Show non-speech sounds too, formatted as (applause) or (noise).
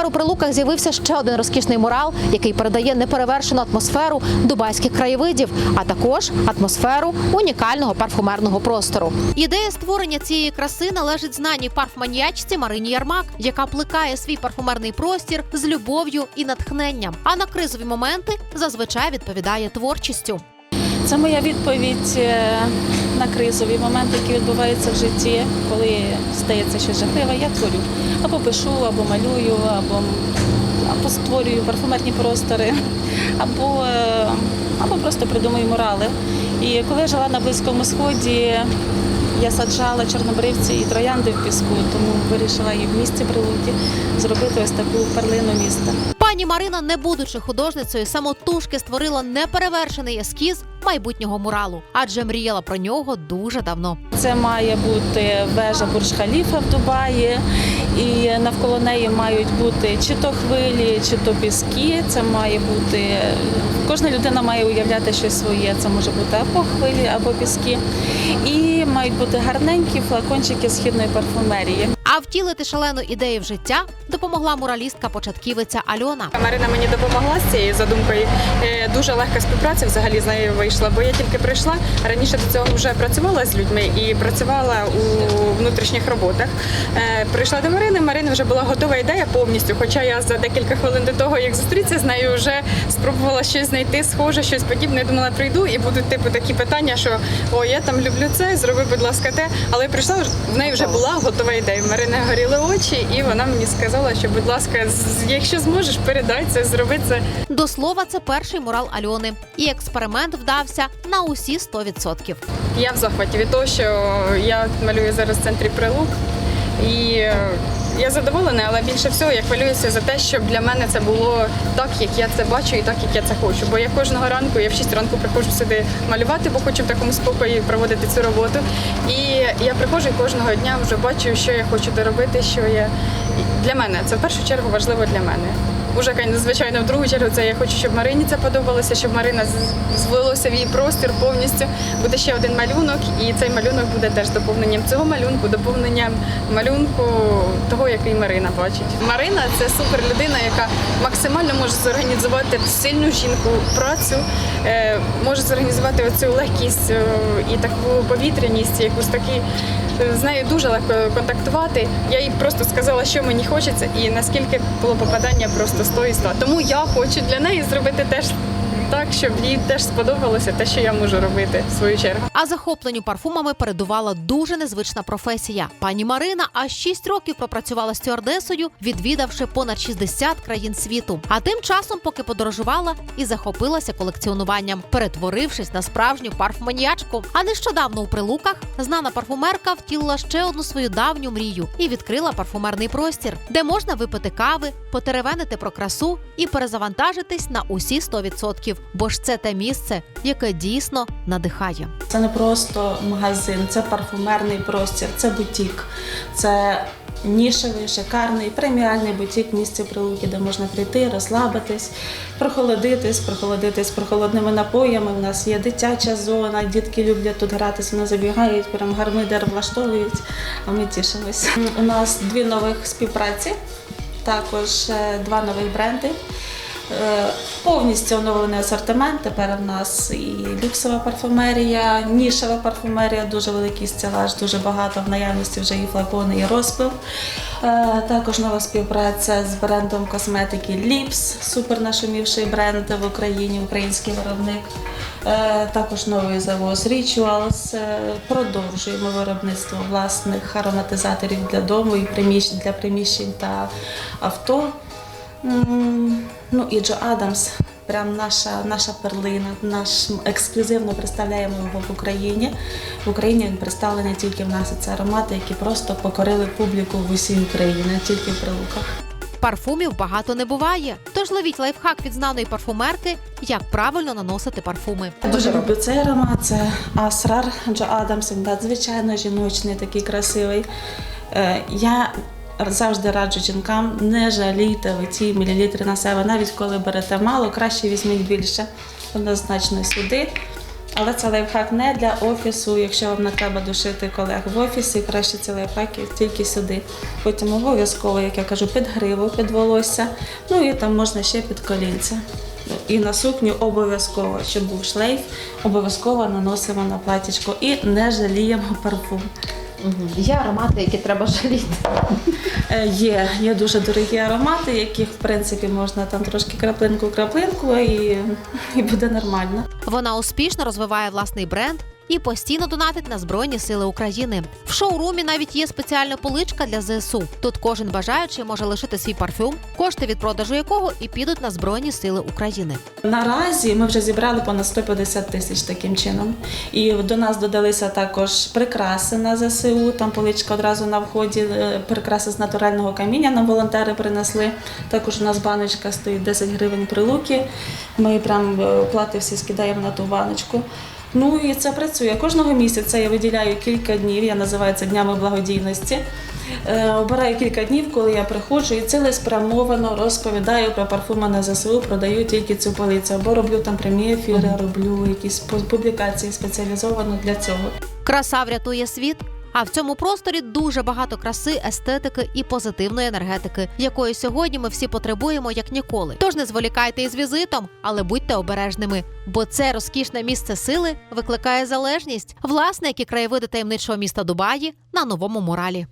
Тепер у прилуках з'явився ще один розкішний мурал, який передає неперевершену атмосферу дубайських краєвидів, а також атмосферу унікального парфумерного простору. Ідея створення цієї краси належить знаній парфманіячці Марині Ярмак, яка плекає свій парфумерний простір з любов'ю і натхненням. А на кризові моменти зазвичай відповідає творчістю. Це моя відповідь е, на кризові моменти, які відбуваються в житті, коли стається щось жахливе, я творю. Або пишу, або малюю, або, або створюю парфумерні простори, (laughs) або, е, або просто придумую мурали. І коли я жила на Близькому Сході, я саджала чорнобривці і троянди в піску, тому вирішила і в місті Прилуки зробити ось таку перлину міста. Пані Марина, не будучи художницею, самотужки створила неперевершений ескіз майбутнього муралу, адже мріяла про нього дуже давно. Це має бути вежа Бурж-Халіфа в Дубаї, і навколо неї мають бути чи то хвилі, чи то піски. Це має бути кожна людина має уявляти щось своє. Це може бути або хвилі, або піски. І мають бути гарненькі флакончики східної парфумерії. А втілити шалену ідею в життя допомогла муралістка-початківиця Альона. Марина мені допомогла з цією задумкою. Е, Дуже легка співпраця взагалі з нею вийшла, бо я тільки прийшла. Раніше до цього вже працювала з людьми і працювала у внутрішніх роботах. Е, Прийшла до Марини. Марини вже була готова ідея повністю. Хоча я за декілька хвилин до того, як зустрітися з нею, вже спробувала щось знайти, схоже, щось подібне. Думала, прийду і будуть типу такі питання, що о, я там люблю це, зроби, будь ласка, те. Але я прийшла в неї вже була готова ідея. В Марини горіли очі, і вона мені сказала, що, будь ласка, якщо зможеш, передай це, зроби це. До слова, це перший мурал Альони, і експеримент вдався на усі 100%. Я в захваті від того, що я малюю зараз в центрі прилук. І е, я задоволена, але більше всього я хвилююся за те, щоб для мене це було так, як я це бачу, і так, як я це хочу. Бо я кожного ранку, я в 6 ранку приходжу сюди малювати, бо хочу в такому спокої проводити цю роботу. І я приходжу і кожного дня вже бачу, що я хочу доробити, що я для мене це в першу чергу важливо для мене. Уже звичайно, в другу чергу це я хочу, щоб Марині це подобалося, щоб Марина звелося в її простір повністю. Буде ще один малюнок, і цей малюнок буде теж доповненням цього малюнку, доповненням малюнку того, який Марина бачить. Марина це супер людина, яка максимально може зорганізувати сильну жінку працю, е, може зорганізувати оцю легкість е, і таку повітряність, якусь такі. З нею дуже легко контактувати. Я їй просто сказала, що мені хочеться, і наскільки було попадання просто 100 і 100. Тому я хочу для неї зробити теж так, щоб їй теж сподобалося те, що я можу робити в свою чергу. А захопленню парфумами передувала дуже незвична професія. Пані Марина аж 6 років пропрацювала стюардесою, відвідавши понад 60 країн світу. А тим часом, поки подорожувала і захопилася колекціонуванням, перетворившись на справжню парфманіячку. А нещодавно у прилуках знана парфумерка втілила ще одну свою давню мрію і відкрила парфумерний простір, де можна випити кави, потеревенити про красу і перезавантажитись на усі 100%. Бо ж це те місце, яке дійсно надихає. Це не просто магазин, це парфумерний простір, це бутік, це нішевий, шикарний, преміальний бутік в місті Прилуки, де можна прийти, розслабитись, прохолодитись, прохолодитись прохолодними напоями. У нас є дитяча зона, дітки люблять тут гратися, вони забігають, прям гармидер влаштовують, а ми тішимось. У нас дві нових співпраці, також е, два нових бренди. Е, Повністю оновлений асортимент. Тепер у нас і люксова парфумерія, нішева парфумерія, дуже великий стелаж, дуже багато в наявності вже і флакони, і розпил. Е, Також нова співпраця з брендом косметики Lips, супер нашумівший бренд в Україні, український виробник. Е, Також новий завоз Rituals. Продовжуємо виробництво власних ароматизаторів для дому і для приміщень та авто. Ну і Джо Адамс, прям наша, наша перлина, наш ексклюзивно представляємо його в Україні. В Україні він представлений тільки в нас. І Це аромати, які просто покорили публіку в усій Україні, не тільки в прилуках. Парфумів багато не буває. Тож ловіть лайфхак від знаної парфумерки, як правильно наносити парфуми. Я дуже люблю цей аромат. Це Асрар Джо Адамс. Він надзвичайно жіночний, такий красивий. Е, Я завжди раджу жінкам, не жалійте оці мілілітри на себе. Навіть коли берете мало, краще візьміть більше. Однозначно сюди. Але це лайфхак не для офісу. Якщо вам не треба душити колег в офісі, краще ці лайфхаки тільки сюди. Потім обов'язково, як я кажу, під гриву, під волосся. Ну і там можна ще під колінця. І на сукню обов'язково, щоб був шлейф, обов'язково наносимо на платічко і не жаліємо парфум. Є аромати, які треба жаліти. Е, Є, є дуже дорогі аромати, яких в принципі можна там трошки краплинку-краплинку і, і буде нормально. Вона успішно розвиває власний бренд і постійно донатить на Збройні Сили України. В шоурумі навіть є спеціальна поличка для ЗСУ. Тут кожен бажаючий може лишити свій парфюм, кошти від продажу якого і підуть на Збройні Сили України. Наразі ми вже зібрали понад 150 тисяч таким чином. І до нас додалися також прикраси на ЗСУ. Там поличка одразу на вході, е, прикраси з натурального каміння нам волонтери принесли. Також у нас баночка стоїть 10 гривень прилуки. Ми прям е, плати всі скидаємо на ту баночку. Ну і це працює. Кожного місяця я виділяю кілька днів, я називаю це днями благодійності. Е, Обираю кілька днів, коли я приходжу і цілеспрямовано розповідаю про парфуми на ЗСУ, продаю тільки цю полицю. Або роблю там прямі ефіри, роблю якісь пу- публікації спеціалізовано для цього. Краса врятує світ. А в цьому просторі дуже багато краси, естетики і позитивної енергетики, якої сьогодні ми всі потребуємо як ніколи. Тож не зволікайте із візитом, але будьте обережними, бо це розкішне місце сили викликає залежність. Власне, як краєвиди таємничого міста Дубаї на новому моралі.